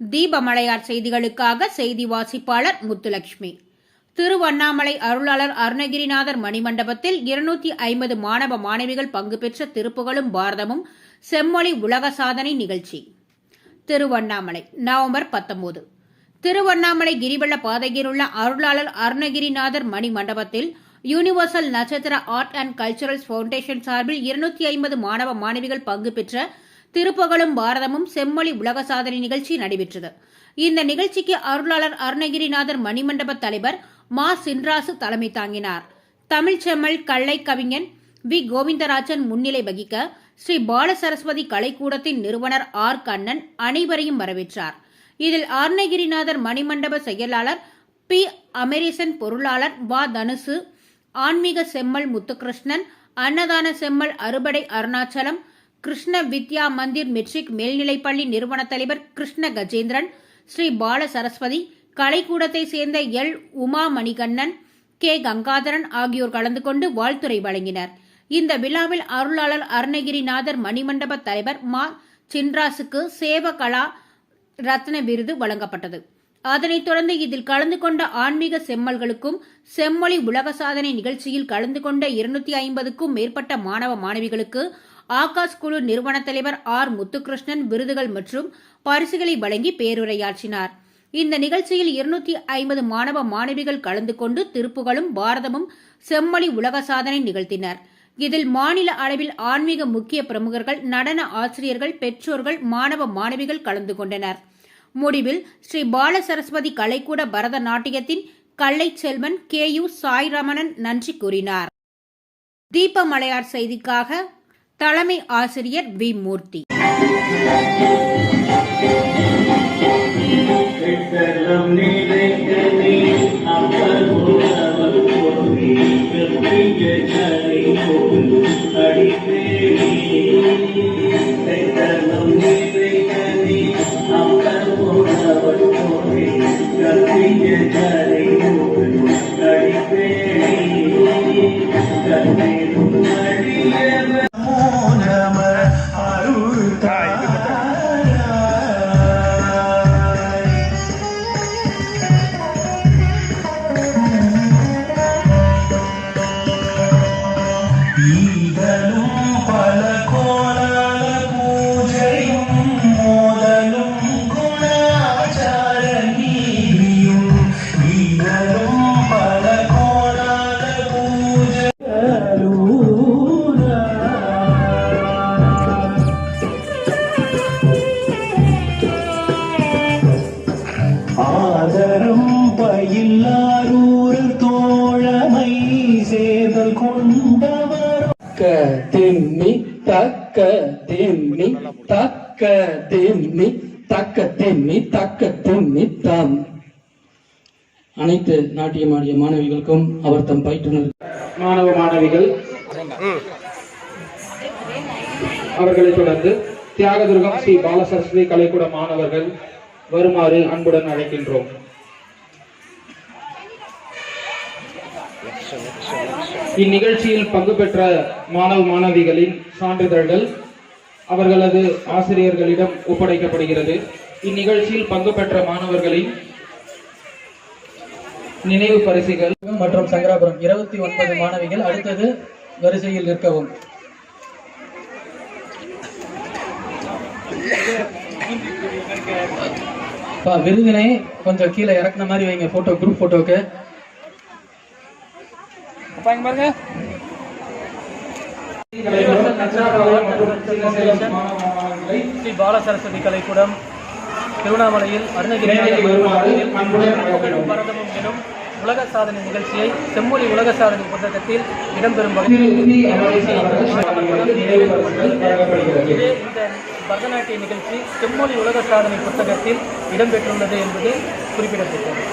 தீபமலையார் செய்திகளுக்காக செய்தி வாசிப்பாளர் முத்துலட்சுமி. திருவண்ணாமலை அருளாளர் அருணகிரிநாதர் மணிமண்டபத்தில் இருநூத்தி ஐம்பது மாணவ மாணவிகள் பங்கு பெற்ற திருப்புகளும் பாரதமும் செம்மொழி உலக சாதனை நிகழ்ச்சி. திருவண்ணாமலை நவம்பர் பத்தொன்பது. திருவண்ணாமலை கிரிவல பாதையில் உள்ள அருளாளர் அருணகிரிநாதர் மணி மண்டபத்தில் யூனிவர்சல் நட்சத்திர ஆர்ட் அண்ட் கல்ச்சுரல்ஸ் ஃபவுண்டேஷன் சார்பில் இருநூத்தி ஐம்பது மாணவ மாணவிகள் பங்கு பெற்ற திருப்புகழும் பாரதமும் செம்மொழி உலக சாதனை நிகழ்ச்சி நடைபெற்றது. இந்த நிகழ்ச்சிக்கு அருளாளர் அருணகிரிநாதர் மணிமண்டப தலைவர் மா. சின்ராசு தலைமை தாங்கினார். தமிழ்ச்செம்மல் கல்லை கள்ளை கவிஞன் வி. கோவிந்தராஜன் முன்னிலை வகிக்க ஸ்ரீ பாலசரஸ்வதி கலைக்கூடத்தின் நிறுவனர் ஆர். கண்ணன் அனைவரையும் வரவேற்றார். இதில் அருணகிரிநாதர் மணிமண்டப செயலாளர் பி. அமெரிசன் பொருளாளர் வா. தனுசு ஆன்மீக செம்மல் முத்துகிருஷ்ணன் அன்னதான செம்மல் அறுபடை அருணாச்சலம் கிருஷ்ண வித்யா மந்திர் மெட்ரிக் மேல்நிலைப்பள்ளி நிறுவன தலைவர் கிருஷ்ண கஜேந்திரன் ஸ்ரீ பால சரஸ்வதி கலைக்கூடத்தை சேர்ந்த எல். உமா மணிகண்ணன் கே. கங்காதரன் ஆகியோர் கலந்து கொண்டு வாழ்த்துரை வழங்கினர். இந்த விழாவில் அருளாளர் அருணகிரிநாதர் மணிமண்டப தலைவர் மா. சின்ராசுக்கு சேவகலா ரத்ன விருது வழங்கப்பட்டது. அதனைத் தொடர்ந்து இதில் கலந்து கொண்ட ஆன்மீக செம்மல்களுக்கும் செம்மொழி உலக சாதனை நிகழ்ச்சியில் கலந்து கொண்ட இருநூத்தி ஐம்பதுக்கும் மேற்பட்ட மாணவ மாணவிகளுக்கு ஆகாஷ் குழு நிறுவன தலைவர் ஆர் முத்துகிருஷ்ணன் விருதுகள் மற்றும் பரிசுகளை வழங்கி பேருரையாற்றினார். இந்த நிகழ்ச்சியில் இருநூத்தி ஐம்பது மாணவ மாணவிகள் கலந்து கொண்டு திருப்புகளும் பாரதமும் செம்மொழி உலக சாதனை நிகழ்த்தினர். இதில் மாநில அளவில் ஆன்மீக முக்கிய பிரமுகர்கள் நடன ஆசிரியர்கள் பெற்றோர்கள் மாணவ மாணவிகள் கலந்து கொண்டனர். முடிவில் ஸ்ரீ பால சரஸ்வதி கலைக்கூட பரதநாட்டியத்தின் கல்லை செல்வன் கே யு சாய் ரமணன் நன்றி கூறினார். தீபமலையார் செய்திக்காக தலைமை ஆசிரியர் வி. மூர்த்தி. வெட்டலம் ஆதரம் பயில்லாரூர் தோழமை சேதல் கொண்டவர் தக்க திம்மி தக்க திம்மி தக்க திம்மி தாம். அனைத்து நாட்டியமாடிய மாணவிகளுக்கும் அவர் தம் பயிற்றுனர். மாணவ மாணவிகள் அவர்களை தொடர்ந்து தியாகதுர்கம் ஸ்ரீ பாலசரஸ்வதி கலைக்கூட மாணவர்கள் வருமாறு அன்புடன் அழைக்கின்றோம். இந்நிகழ்ச்சியில் பங்கு பெற்ற மாணவ மாணவிகளின் சான்றிதழ்கள் அவர்களது ஆசிரியர்களிடம் ஒப்படைக்கப்படுகிறது. இந்நிகழ்ச்சியில் பங்கு பெற்ற மாணவர்களின் நினைவு பரிசுகள் மற்றும் சங்கராபுரம் இருபத்தி ஒன்பது மாணவிகள் அடுத்தது வரிசையில் நிற்கவும். விருதினை கொஞ்சம் கீழே இறக்குன மாதிரி வைங்க போட்டோ குரூப் போட்டோக்கு ஸ்ரீ பால சரஸ்வதி கலைக்கூடம் திருவண்ணாமலையில் அருணகிரி. பரதமும் எனும் உலக சாதனை நிகழ்ச்சியை செம்மொழி உலக சாதனை புத்தகத்தில் இடம்பெறும் இதே இந்த பரதநாட்டிய நிகழ்ச்சி செம்மொழி உலக சாதனை புத்தகத்தில் இடம்பெற்றுள்ளது என்பது குறிப்பிடத்தக்கது.